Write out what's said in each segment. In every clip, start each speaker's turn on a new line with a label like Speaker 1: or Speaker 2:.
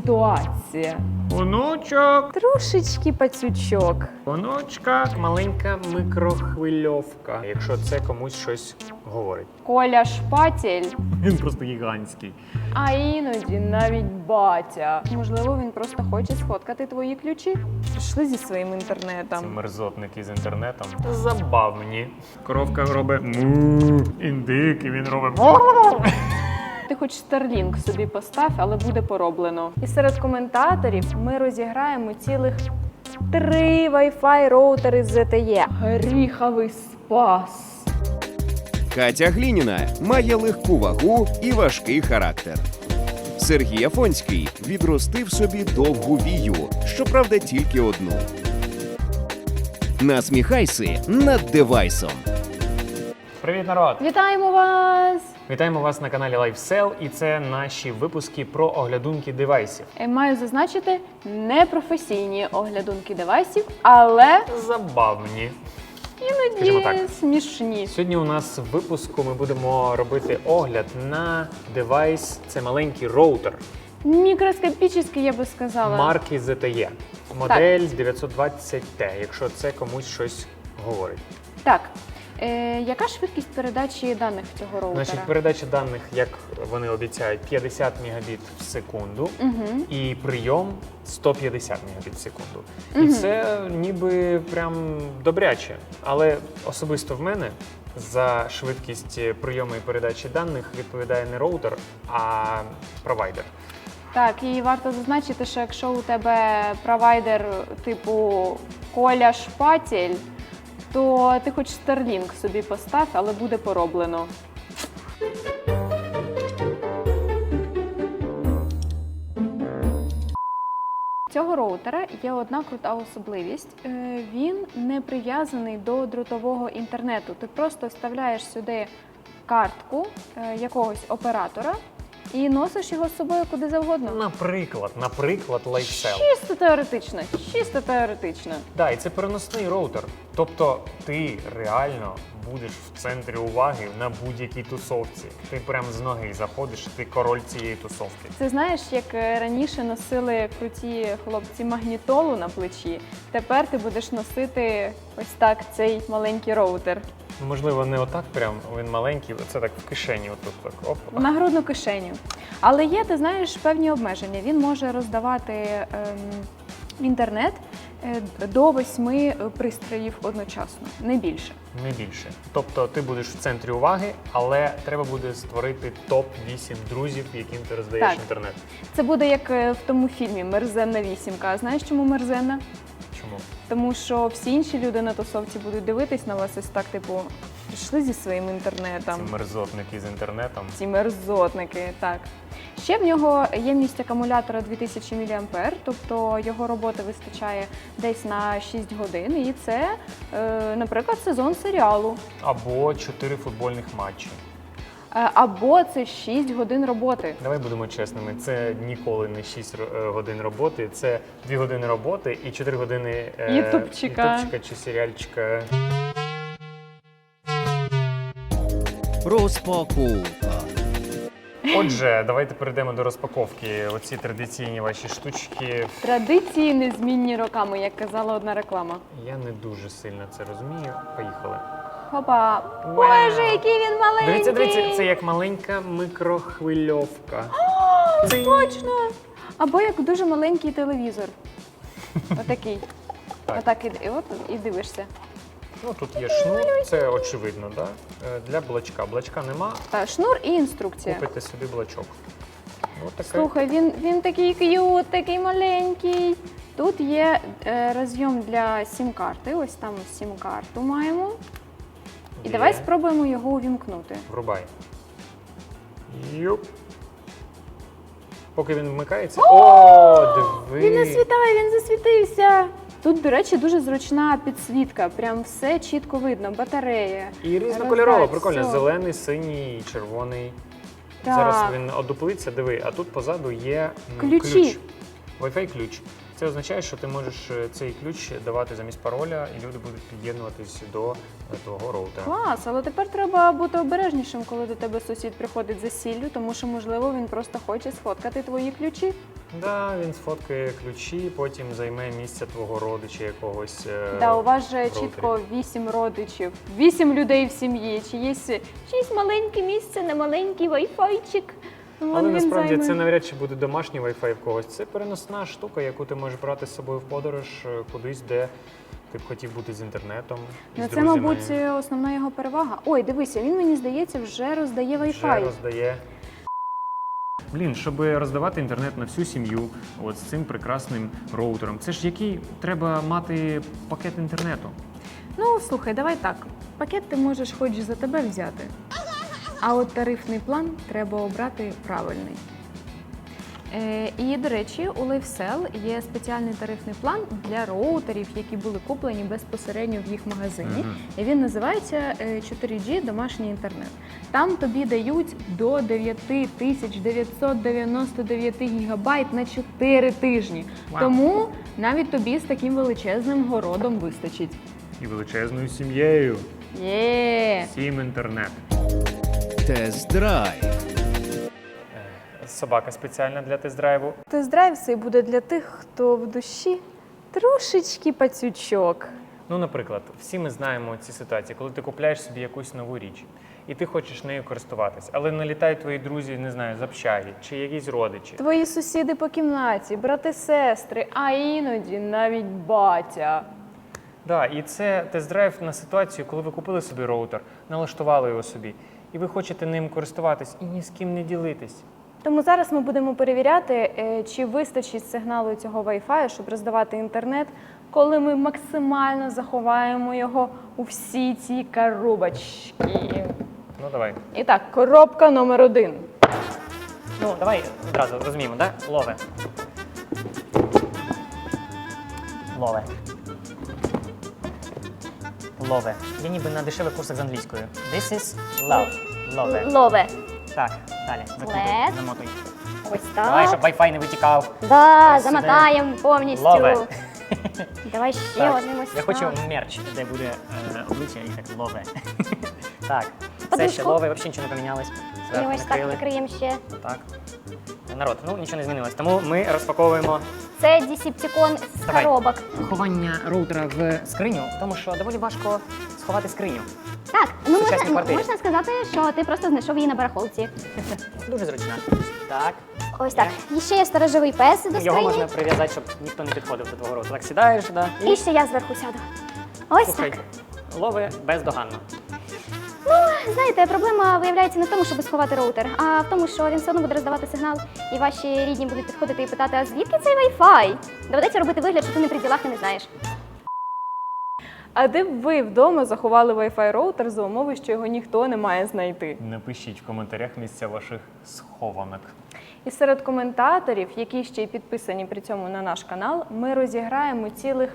Speaker 1: ситуація.
Speaker 2: Онучок,
Speaker 1: Трошечки пацючок.
Speaker 2: онучка, маленька микрохвильовка. Якщо це комусь щось говорить.
Speaker 1: Коля шпатель,
Speaker 2: Він просто гігантський.
Speaker 1: а іноді навіть батя. Можливо, він просто хоче сфоткати твої ключі. Пішли зі своїм інтернетом.
Speaker 2: мерзотники з інтернетом. Забавні. Коровка робить му, індик, і він робить му.
Speaker 1: Ти хоч Starlink собі постав, але буде пороблено. І серед коментаторів ми розіграємо цілих три Wi-Fi роутери з ZTE. Гріховий спас.
Speaker 3: Катя Глініна має легку вагу і важкий характер. Сергій Афонський відростив собі довгу вію, щоправда, тільки одну. Насміхайся над девайсом.
Speaker 2: Привіт, народ!
Speaker 1: Вітаємо вас!
Speaker 2: Вітаємо вас на каналі LifeSell, і це наші випуски про оглядунки девайсів.
Speaker 1: Е, Маю зазначити непрофесійні оглядунки девайсів, але
Speaker 2: Забавні.
Speaker 1: Іноді
Speaker 2: так.
Speaker 1: смішні.
Speaker 2: Сьогодні у нас в випуску ми будемо робити огляд на девайс. Це маленький роутер
Speaker 1: Мікроскопічний, я би сказала.
Speaker 2: марки ZTE. Модель 920T, якщо це комусь щось говорить.
Speaker 1: Так. Е, яка швидкість передачі даних цього роутера?
Speaker 2: Значить, передача даних, як вони обіцяють, 50 Мбіт в секунду.
Speaker 1: Угу.
Speaker 2: І прийом 150 Мбіт в секунду. І це ніби прям добряче. Але особисто в мене за швидкість прийому і передачі даних відповідає не роутер, а провайдер.
Speaker 1: Так, і варто зазначити, що якщо у тебе провайдер типу Коля Шпатель, то ти хоч Starlink собі постав, але буде пороблено. Цього роутера є одна крута особливість. Е, Він не прив'язаний до дротового інтернету. Ти просто вставляєш сюди картку е, якогось оператора і носиш його з собою куди завгодно.
Speaker 2: Наприклад, наприклад, LifeSell.
Speaker 1: Чисто теоретично, чисто теоретично.
Speaker 2: Да, і це переносний роутер. Тобто ти реально будеш в центрі уваги на будь-якій тусовці. Ти прям з ноги заходиш, ти король цієї тусовки.
Speaker 1: Це знаєш, як е, раніше носили круті хлопці магнітолу на плечі. Тепер ти будеш носити ось так цей маленький роутер
Speaker 2: можливо, не отак, прям він маленький, це так в кишені. Отут так оп.
Speaker 1: на грудну кишеню. Але є, ти знаєш, певні обмеження. Він може роздавати ем, інтернет е, до восьми пристроїв одночасно, не більше.
Speaker 2: Не більше. Тобто ти будеш в центрі уваги, але треба буде створити топ 8 друзів, яким ти роздаєш
Speaker 1: Так.
Speaker 2: інтернет.
Speaker 1: Це буде як е, в тому фільмі Мерзенна вісімка. А знаєш, чому мерзенна?
Speaker 2: Чому?
Speaker 1: Тому що всі інші люди на тусовці будуть дивитись на вас ось так, типу, пішли зі своїм інтернетом.
Speaker 2: Ці мерзотники з інтернетом.
Speaker 1: Ці мерзотники, так. Ще в нього ємність акумулятора 2000 мА, тобто його роботи вистачає десь на 6 годин. І це, е, наприклад, сезон серіалу.
Speaker 2: Або 4 футбольних матчі.
Speaker 1: Е, або це 6 годин роботи.
Speaker 2: Давай будемо чесними. Це ніколи не 6 е, годин роботи, це 2 години роботи і 4 години е,
Speaker 1: Ютубчика.
Speaker 2: ютубчика чи серіальчика.
Speaker 3: Розпаковка.
Speaker 2: Отже, давайте перейдемо до розпаковки. Оці традиційні ваші штучки.
Speaker 1: Традиції незмінні роками, як казала одна реклама.
Speaker 2: Я не дуже сильно це розумію. Поїхали.
Speaker 1: Хопа! Боже, який він маленький!
Speaker 2: Дивіться, дивіться, це як маленька микрохвильовка. Цing.
Speaker 1: Точно! Або як дуже маленький телевізор. Отакий.
Speaker 2: Так.
Speaker 1: Отак і, і от і дивишся.
Speaker 2: Ну тут є шнур, це очевидно, да? Е, для блочка. Блочка нема,
Speaker 1: Та, шнур і інструкція.
Speaker 2: купите собі. Ось таке.
Speaker 1: Слухай, він, він такий к'ют, такий маленький. Тут є е, розйом для сім-карти. Ось там сім-карту маємо. І давай спробуємо його увімкнути.
Speaker 2: Врубай. Юп. Поки він вмикається. О, диви!
Speaker 1: Він не світає, він засвітився. Тут, до речі, дуже зручна підсвітка. Прям все чітко видно. Батарея.
Speaker 2: І різнокольорово,
Speaker 1: розряд,
Speaker 2: прикольно.
Speaker 1: все.
Speaker 2: Зелений, синій, червоний.
Speaker 1: Так.
Speaker 2: Зараз він одуплиться, диви, а тут позаду є м,
Speaker 1: Ключі.
Speaker 2: ключ. Wi-Fi ключ. Це означає, що ти можеш е, цей ключ давати замість пароля, і люди будуть під'єднуватись до е, твого роутера.
Speaker 1: Клас, але тепер треба бути обережнішим, коли до тебе сусід приходить за сіллю, тому що, можливо, він просто хоче сфоткати твої ключі.
Speaker 2: Да, він сфоткає ключі, потім займе місце твого родича якогось. е,
Speaker 1: Да, у вас же
Speaker 2: роутері.
Speaker 1: чітко вісім родичів, вісім людей в сім'ї. Чи є чиїсь маленьке місце на маленький вайфайчик. Вон
Speaker 2: Але
Speaker 1: він
Speaker 2: насправді
Speaker 1: займе.
Speaker 2: це навряд чи буде домашній Wi-Fi в когось. Це переносна штука, яку ти можеш брати з собою в подорож е, кудись, де ти б хотів бути з інтернетом.
Speaker 1: Ну,
Speaker 2: з
Speaker 1: це,
Speaker 2: друзями.
Speaker 1: мабуть, основна його перевага. Ой, дивися, він мені здається вже роздає
Speaker 2: вже
Speaker 1: Wi-Fi.
Speaker 2: роздає. Блін, щоб роздавати інтернет на всю сім'ю, от з цим прекрасним роутером. Це ж який треба мати пакет інтернету.
Speaker 1: Ну, слухай, давай так. Пакет ти можеш хоч за тебе взяти. А от тарифний план треба обрати правильний. Е, і, до речі, у LiveSell є спеціальний тарифний план для роутерів, які були куплені безпосередньо в їх магазині. І він називається е, 4G домашній інтернет. Там тобі дають до 9999 гігабайт на 4 тижні.
Speaker 2: Вау.
Speaker 1: Тому навіть тобі з таким величезним городом вистачить.
Speaker 2: І величезною сім'єю.
Speaker 1: Є.
Speaker 2: Сім інтернет.
Speaker 3: Тест-драйв.
Speaker 2: Собака спеціальна для тест-драйву.
Speaker 1: Тест-драйв цей буде для тих, хто в душі трошечки пацючок.
Speaker 2: Ну, наприклад, всі ми знаємо ці ситуації, коли ти купляєш собі якусь нову річ, і ти хочеш нею користуватись, але налітають твої друзі, не знаю, з общаги чи якісь родичі.
Speaker 1: Твої сусіди по кімнаті, брати, сестри, а іноді навіть батя.
Speaker 2: Да, і це тест-драйв на ситуацію, коли ви купили собі роутер, налаштували його собі, і ви хочете ним користуватись і ні з ким не ділитись.
Speaker 1: Тому зараз ми будемо перевіряти, е, чи вистачить сигналу цього Wi-Fi, щоб роздавати інтернет, коли ми максимально заховаємо його у всі ці коробочки.
Speaker 2: Ну давай.
Speaker 1: І так, коробка номер один.
Speaker 4: Ну, давай одразу розуміємо, да? Лове. Лове. Лове. Я ніби на дешевих курсах з англійською. This is love. Лове.
Speaker 5: Лове.
Speaker 4: Так, далі. Закрутуй,
Speaker 5: Лед.
Speaker 4: замотуй.
Speaker 5: Ось
Speaker 4: Давай, щоб
Speaker 5: так.
Speaker 4: Wi-Fi не витікав.
Speaker 5: Да,
Speaker 4: Ось сюди.
Speaker 5: замотаємо повністю.
Speaker 4: Лове.
Speaker 5: Давай ще
Speaker 4: Так,
Speaker 5: одним ось
Speaker 4: Я хочу
Speaker 5: так.
Speaker 4: мерч, де буде е, обличчя і так лове. так,
Speaker 5: Подушку.
Speaker 4: ще лове, взагалі нічого не помінялось.
Speaker 5: І ось так
Speaker 4: накрили.
Speaker 5: накриємо ще.
Speaker 4: Так. Народ, ну нічого не змінилось. Тому ми розпаковуємо
Speaker 5: Це Дісіптікон з
Speaker 4: Давай.
Speaker 5: коробок.
Speaker 4: ховання роутера в скриню, тому що доволі важко сховати скриню.
Speaker 5: Так, ну
Speaker 4: Сучасні
Speaker 5: можна,
Speaker 4: квартири.
Speaker 5: можна сказати, що ти просто знайшов її на барахолці.
Speaker 4: Дуже зручно. Так.
Speaker 5: Ось так. І ще є сторожовий пес до
Speaker 4: Його
Speaker 5: скрині.
Speaker 4: можна прив'язати, щоб ніхто не підходив до твого роутера. Так сідаєш, да, і
Speaker 5: І ще я зверху сяду. Ось
Speaker 4: слухай,
Speaker 5: так.
Speaker 4: лови бездоганно.
Speaker 5: Ну, знаєте, проблема виявляється не в тому, щоб сховати роутер, а в тому, що він все одно буде роздавати сигнал, і ваші рідні будуть підходити і питати, а звідки цей Wi-Fi? Доведеться робити вигляд, що ти не при ділах і не знаєш.
Speaker 1: А де б ви вдома заховали Wi-Fi роутер за умови, що його ніхто не має знайти?
Speaker 2: Напишіть в коментарях місця ваших схованок.
Speaker 1: І серед коментаторів, які ще й підписані при цьому на наш канал, ми розіграємо цілих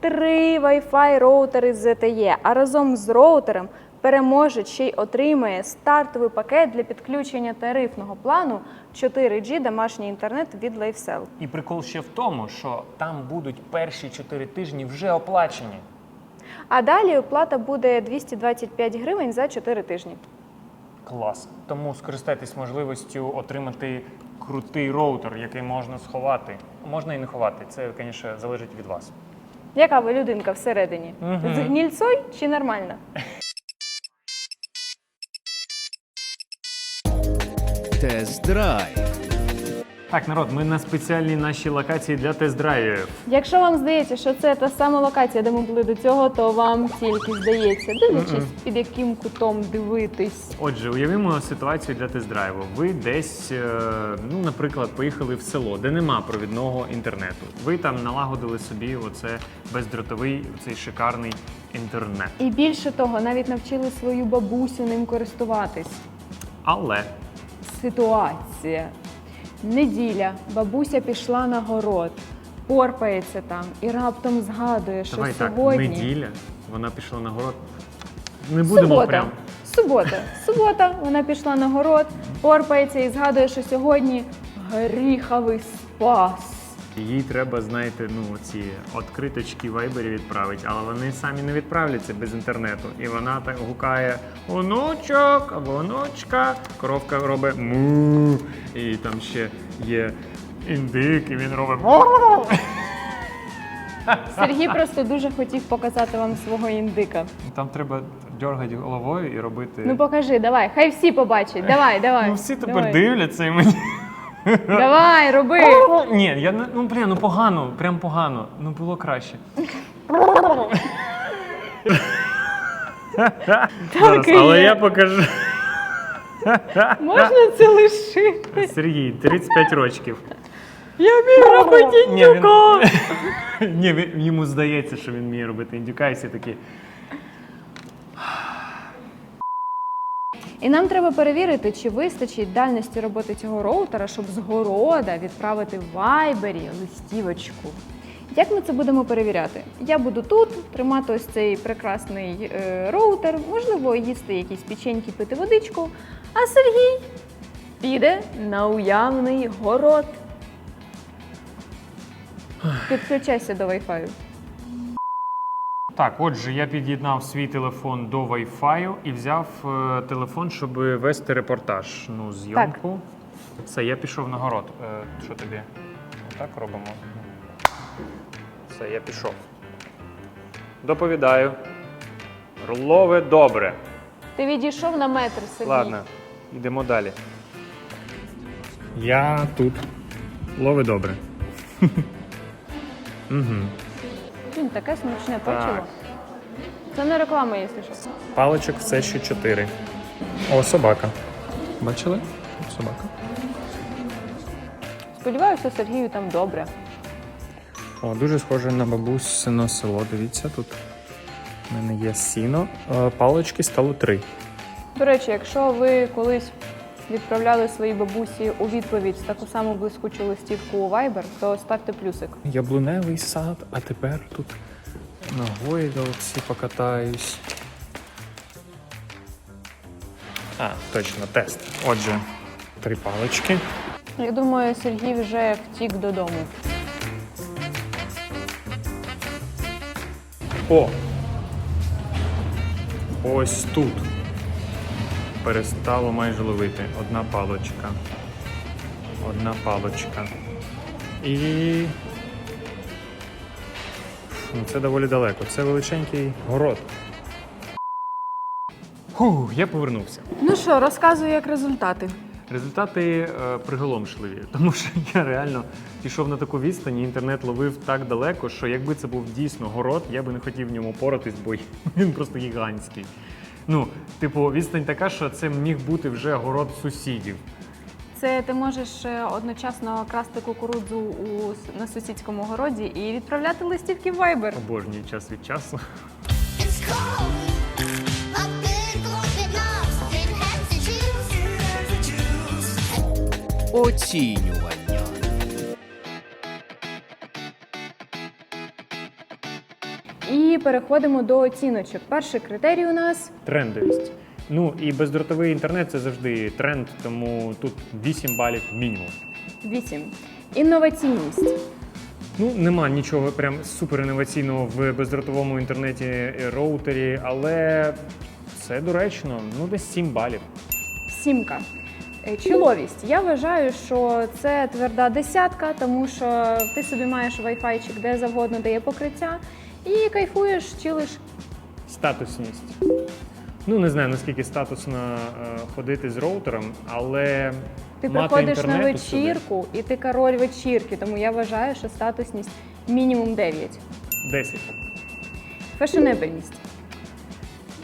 Speaker 1: три Wi-Fi роутери з ZTE, а разом з роутером переможець ще й отримає стартовий пакет для підключення тарифного плану 4G домашній інтернет від LifeCell.
Speaker 2: І прикол ще в тому, що там будуть перші 4 тижні вже оплачені.
Speaker 1: А далі оплата буде 225 гривень за 4 тижні.
Speaker 2: Клас. Тому скористайтесь можливістю отримати крутий роутер, який можна сховати. Можна і не ховати. Це, звісно, залежить від вас.
Speaker 1: Яка ви людинка всередині?
Speaker 2: Мгм.
Speaker 1: З гнільцой чи нормальна?
Speaker 3: Тест-драйв.
Speaker 2: Так, народ, ми на спеціальній нашій локації для тест-драйвів.
Speaker 1: Якщо вам здається, що це та сама локація, де ми були до цього, то вам тільки здається, дивлячись, під яким кутом дивитись.
Speaker 2: Отже, уявімо ситуацію для тест-драйву. Ви десь, е, ну, наприклад, поїхали в село, де нема провідного інтернету. Ви там налагодили собі оце бездротовий, цей шикарний інтернет.
Speaker 1: І більше того, навіть навчили свою бабусю ним користуватись.
Speaker 2: Але
Speaker 1: Ситуація. Неділя, бабуся пішла на город, порпається там і раптом згадує, що
Speaker 2: давай
Speaker 1: сьогодні
Speaker 2: так, неділя, вона пішла на город. Не будемо
Speaker 1: субота.
Speaker 2: прям.
Speaker 1: Субота. Субота. Вона пішла на город, порпається і згадує, що сьогодні горіховий спас.
Speaker 2: Їй треба, знаєте, ну ці откриточки в вайбері відправити, але вони самі не відправляться без інтернету. І вона так гукає онучок або онучка. Коровка робить му. І там ще є індик, і він робить.
Speaker 1: Сергій просто дуже хотів показати вам свого індика.
Speaker 2: Там треба дергати головою і робити.
Speaker 1: Ну покажи, давай, хай всі побачать. Давай, давай.
Speaker 2: Ну, всі тепер
Speaker 1: давай.
Speaker 2: дивляться і мені.
Speaker 1: Давай, роби.
Speaker 2: Ні, я не ну блін, ну погано, прям погано. Ну було краще. Зараз,
Speaker 1: і
Speaker 2: але
Speaker 1: є.
Speaker 2: я покажу.
Speaker 1: Можна це лишити?
Speaker 2: Сергій, 35 років.
Speaker 1: Я вмію робити
Speaker 2: Ні, він... Ні, він- йому здається, що він вміє робити індюка, і всі такі.
Speaker 1: І нам треба перевірити, чи вистачить дальності роботи цього роутера, щоб з города відправити в вайбері листівочку. Як ми це будемо перевіряти? Я буду тут тримати ось цей прекрасний е, роутер, можливо, їсти якісь печеньки, пити водичку, а Сергій піде на уявний город. Підключайся до Wi-Fi.
Speaker 2: Так, отже, я під'єднав свій телефон до Wi-Fi і взяв е, телефон, щоб вести репортаж. Ну, зйомку. Все, я пішов на город. Е, що тобі? Отак робимо. Все, я пішов. Доповідаю. Лове добре.
Speaker 1: Ти відійшов на метр, Сергій.
Speaker 2: Ладно, йдемо далі. Я тут. Лови добре. Угу.
Speaker 1: Таке смачне печиво. Це не реклама, якщо що.
Speaker 2: Паличок все ще чотири. О, собака. Бачили? Собака.
Speaker 1: Сподіваюся, Сергію там добре.
Speaker 2: О, дуже схоже на бабусино село. Дивіться, тут у мене є сіно. Е, Палички стало три.
Speaker 1: До речі, якщо ви колись відправляли своїй бабусі у відповідь таку саму блискучу листівку у Viber, то ставте плюсик.
Speaker 2: Яблуневий сад, а тепер тут на гойдалці покатаюсь. А, точно, тест. Отже, три палички.
Speaker 1: Я думаю, Сергій вже втік додому.
Speaker 2: О! Ось тут. Перестало майже ловити. Одна палочка. Одна палочка. І. Ну, це доволі далеко. Це величенький город. Фух, я повернувся.
Speaker 1: Ну що, розказуй, як результати.
Speaker 2: Результати е, приголомшливі, тому що я реально пішов на таку відстань, і інтернет ловив так далеко, що якби це був дійсно город, я би не хотів в ньому поратись, бо він просто гігантський. Ну, типу, відстань така, що це міг бути вже город сусідів.
Speaker 1: Це ти можеш е, одночасно красти кукурудзу у, с- на сусідському городі і відправляти листівки в Viber.
Speaker 2: Обожнюю час від часу.
Speaker 6: It's cold. A big open arms. It has the juice.
Speaker 3: Оцінювання.
Speaker 1: Переходимо до оціночок. Перший критерій у нас
Speaker 2: Трендовість. Ну і бездротовий інтернет це завжди тренд, тому тут 8 балів мінімум.
Speaker 1: 8. Інноваційність.
Speaker 2: Ну, нема нічого прям супер інноваційного в бездротовому інтернеті е, роутері, але все доречно. Ну, десь 7 балів.
Speaker 1: Сімка. Е, Чоловість. Я вважаю, що це тверда десятка, тому що ти собі маєш вайфайчик де завгодно, де є покриття, і кайфуєш, чилиш.
Speaker 2: Статусність. Ну, не знаю, наскільки статусно е, ходити з роутером, але
Speaker 1: Ти
Speaker 2: мати
Speaker 1: приходиш на
Speaker 2: інтернет усюди.
Speaker 1: вечірку, і ти король вечірки, тому я вважаю, що статусність мінімум 9.
Speaker 2: 10.
Speaker 1: Фешенебельність.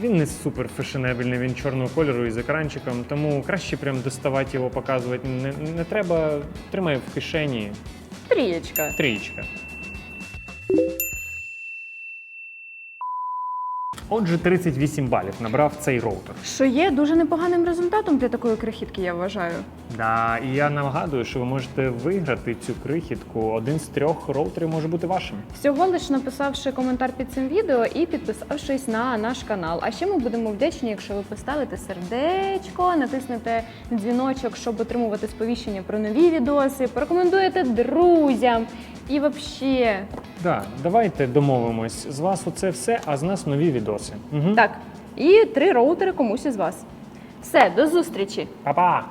Speaker 2: Він не супер фешенебельний, він чорного кольору із екранчиком, тому краще прям доставати його, показувати. Не, не треба, тримай в кишені.
Speaker 1: Трієчка.
Speaker 2: Трієчка. Отже, 38 балів набрав цей роутер.
Speaker 1: Що є дуже непоганим результатом для такої крихітки, я вважаю.
Speaker 2: Да, і я нагадую, що ви можете виграти цю крихітку. Один з трьох роутерів може бути вашим.
Speaker 1: Всього лиш написавши коментар під цим відео і підписавшись на наш канал. А ще ми будемо вдячні, якщо ви поставите сердечко, натиснете дзвіночок, щоб отримувати сповіщення про нові відоси, порекомендуєте друзям. І взагалі,
Speaker 2: Да, давайте домовимось. З вас оце все, а з нас нові відоси. Угу.
Speaker 1: так. І три роутери комусь із вас. Все, до зустрічі!
Speaker 2: Па-па!